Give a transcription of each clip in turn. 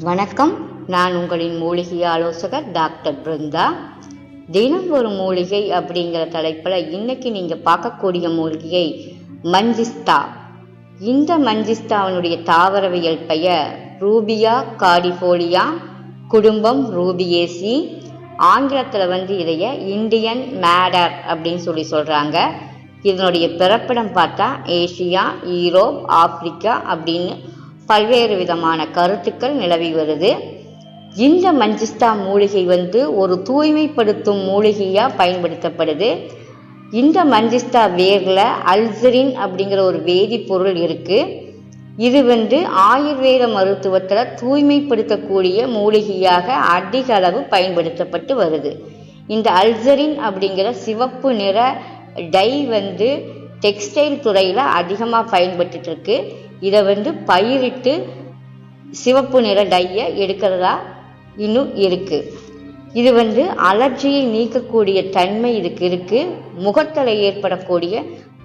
வணக்கம். நான் உங்களின் மூலிகை ஆலோசகர் டாக்டர் பிருந்தா. தினம் ஒரு மூலிகை அப்படிங்கிற தலைப்பில் இன்னைக்கு நீங்கள் பார்க்கக்கூடிய மூலிகை மஞ்சிஸ்தா. இந்த மஞ்சிஸ்தாவினுடைய தாவரவியல் பெயர் ரூபியா காடிஃபோலியா குடும்பம் ரூபியேசி. ஆங்கிலத்தில் வந்து இதைய இந்தியன் மேடர் அப்படின்னு சொல்லி சொல்கிறாங்க இதனுடைய பிறப்பிடம் பார்த்தா ஏசியா ஈரோப் ஆப்பிரிக்கா அப்படின்னு பல்வேறு விதமான கருத்துக்கள் நிலவி வருது. இந்த மஞ்சிஸ்தா மூலிகை வந்து ஒரு தூய்மைப்படுத்தும் மூலிகையாக பயன்படுத்தப்படுது. இந்த மஞ்சிஸ்தா வேரில் அல்சரின் அப்படிங்கிற ஒரு வேதிப்பொருள் இருக்குது இது வந்து ஆயுர்வேத மருத்துவத்தில் தூய்மைப்படுத்தக்கூடிய மூலிகையாக அதிக அளவு பயன்படுத்தப்பட்டு வருது. இந்த அல்சரின் அப்படிங்கிற சிவப்பு நிற டை வந்து டெக்ஸ்டைல் துறையில் அதிகமாக பயன்பட்டு இருக்கு இதை வந்து பயிரிட்டு சிவப்பு நிற டையை எடுக்கிறதா இன்னும் இருக்குது இது வந்து அலர்ஜியை நீக்கக்கூடிய தன்மை இதுக்கு இருக்குது முகத்தில் ஏற்படக்கூடிய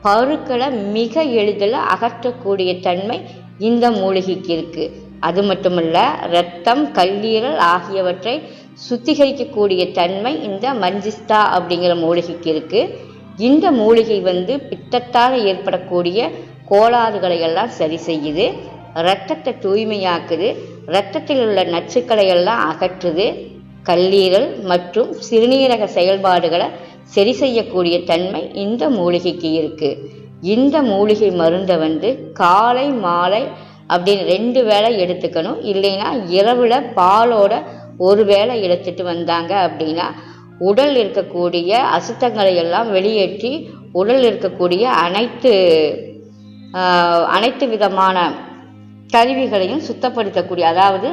பருக்களை மிக எளிதில் அகற்றக்கூடிய தன்மை இந்த மூலிகைக்கு இருக்குது அது மட்டுமல்ல இரத்தம் கல்லீரல் ஆகியவற்றை சுத்திகரிக்கக்கூடிய தன்மை இந்த மஞ்சிஸ்தா அப்படிங்கிற மூலிகைக்கு இருக்குது இந்த மூலிகை வந்து பித்தத்தால் ஏற்படக்கூடிய கோளாறுகளை எல்லாம் சரி செய்யுது. இரத்தத்தை தூய்மையாக்குது. இரத்தத்தில் உள்ள நச்சுக்களை எல்லாம் அகற்றுது. கல்லீரல் மற்றும் சிறுநீரக செயல்பாடுகளை சரி செய்யக்கூடிய தன்மை இந்த மூலிகைக்கு இருக்குது இந்த மூலிகை மருந்தை வந்து காலை மாலை அப்படின்னு ரெண்டு வேளை எடுத்துக்கணும். இல்லைன்னா இரவில் பாலோட ஒரு வேளை எடுத்துட்டு வந்தாங்க அப்படின்னா உடல் இருக்கக்கூடிய அசுத்தங்களை எல்லாம் வெளியேற்றி உடல் இருக்கக்கூடிய அனைத்து அனைத்து விதமான கருவிகளையும் சுத்தப்படுத்தக்கூடிய அதாவது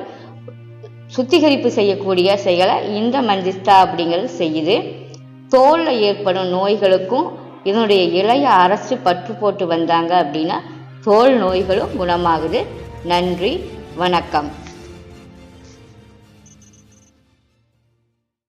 சுத்திகரிப்பு செய்யக்கூடிய செயலை இந்த மஞ்சிஸ்தா அப்படிங்கிறது செய்யுது. தோலில் ஏற்படும் நோய்களுக்கும் இதனுடைய இளைய அரசு பற்று போட்டு வந்தாங்க அப்படின்னா தோல் நோய்களும் குணமாகுது. நன்றி வணக்கம்.